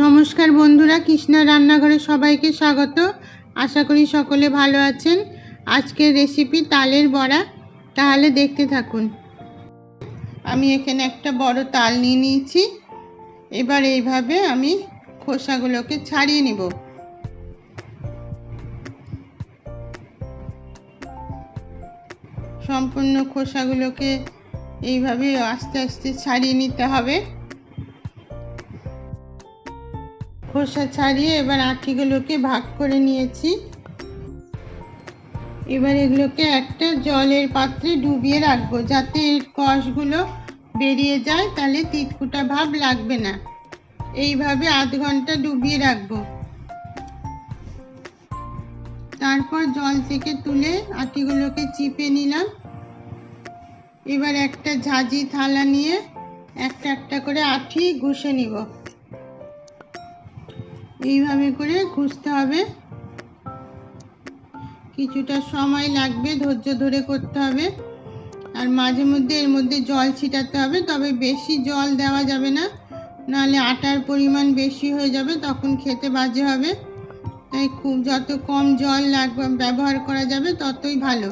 নমস্কার বন্ধুরা, কৃষ্ণা রান্নাঘরে সবাইকে স্বাগত। আশা করি সকলে ভালো আছেন। আজকের রেসিপি তালের বড়া, তাহলে দেখতে থাকুন। আমি এখানে একটা বড় তাল নিয়ে নিয়েছি। এবার এইভাবে আমি খোসাগুলোকে ছাড়িয়ে নেব। সম্পূর্ণ খোসাগুলোকে এইভাবে আস্তে আস্তে ছাড়িয়ে নিতে হবে। খোসা ছাড়িয়ে এবার আঠিগুলোকে ভাগ করে নিয়েছি। এবার এগুলোকে একটা জলের পাত্রে ডুবিয়ে রাখব যাতে এর কষগুলো বেরিয়ে যায়, তাহলে তিতকুটা ভাব লাগবে না। এইভাবে আধ ঘণ্টা ডুবিয়ে রাখব। তারপর জল থেকে তুলে আটিগুলোকে চিপে নিলাম। এবার একটা ঝাঁঝি থালা নিয়ে একটা একটা করে আঠি ঘষে নিব। এইভাবে করে ঘুষতে হবে। কিছুটা সময় লাগবে, ধৈর্য ধরে করতে হবে। আর মাঝে মধ্যে এর মধ্যে জল ছিটাতে হবে, তবে বেশি জল দেওয়া যাবে না। নাহলে আটার পরিমাণ বেশি হয়ে যাবে, তখন খেতে বাজে হবে। তাই খুব, যত কম জল লাগবে ব্যবহার করা যাবে, ততই ভালো।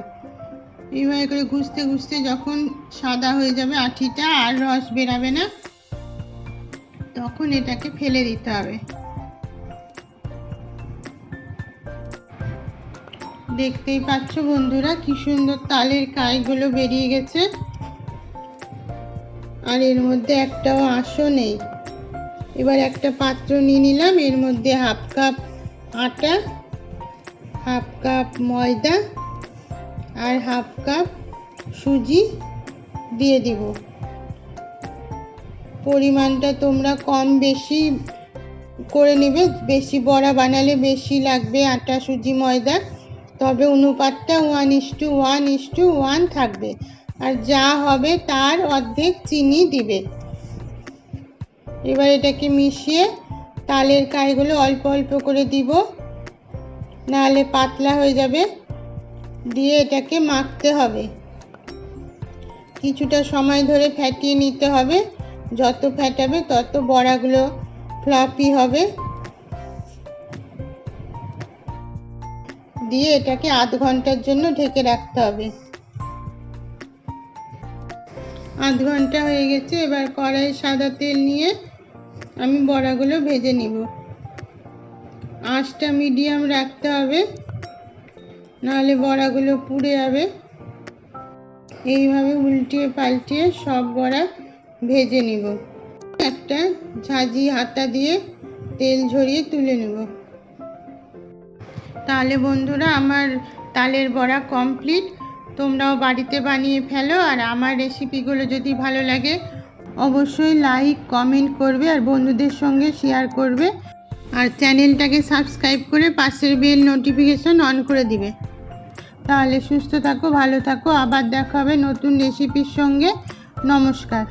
এইভাবে করে ঘুষতে ঘুষতে যখন সাদা হয়ে যাবে আঠিটা আর রস বেরাবে না, তখন এটাকে ফেলে দিতে হবে। দেখতেই পাচ্ছ বন্ধুরা, কি সুন্দর তালের কাইগুলো বেরিয়ে গেছে। আর এর মধ্যে একটাও আঁশও নেই। এবার একটা পাত্র নিয়ে নিলাম, এর মধ্যে হাফ কাপ আটা, হাফ কাপ ময়দা আর হাফ কাপ সুজি দিয়ে দিব। পরিমাণটা তোমরা কম বেশি করে নেবে, বেশি বড়া বানালে বেশি লাগবে আটা, সুজি, ময়দা। তবে অনুপাতটা one is to one is to one থাকবে। আর যা হবে তার অর্ধেক চিনি দিবে। এবার এটাকে মিশিয়ে তালের কাইগুলো অল্প অল্প করে দিব। নাহলে পাতলা হয়ে যাবে। দিয়ে এটাকে মাখতে হবে। কিছুটা সময় ধরে ফ্যাটিয়ে নিতে হবে। যত ফ্যাটাবে তত বড়াগুলো ফ্লাপি হবে। দিয়ে এটাকে আধ ঘণ্টার জন্য ঢেকে রাখতে হবে। আধ ঘণ্টা হয়ে গেছে, এবার কড়াই সাদা তেল নিয়ে আমি বড়াগুলো ভেজে নিব। আঁচটা মিডিয়াম রাখতে হবে, নাহলে বড়াগুলো পুড়ে যাবে। এইভাবে উল্টিয়ে পাল্টিয়ে সব বড়া ভেজে নিব। একটা ঝাঁঝি হাতা দিয়ে তেল ঝরিয়ে তুলে নেব। তাহলে বন্ধুরা, আমার তালের বড়া কমপ্লিট তোমরাও বাড়িতে বানিয়ে ফেলো, আর আমার রেসিপিগুলো যদি ভালো লাগে, অবশ্যই লাইক কমেন্ট করবে, আর বন্ধুদের সঙ্গে শেয়ার করবে। আর চ্যানেলটাকে সাবস্ক্রাইব করে পাশের বেল নোটিফিকেশন অন করে দিবে। তাহলে সুস্থ থাকো, ভালো থাকো, আবার দেখা হবে নতুন রেসিপির সঙ্গে। নমস্কার।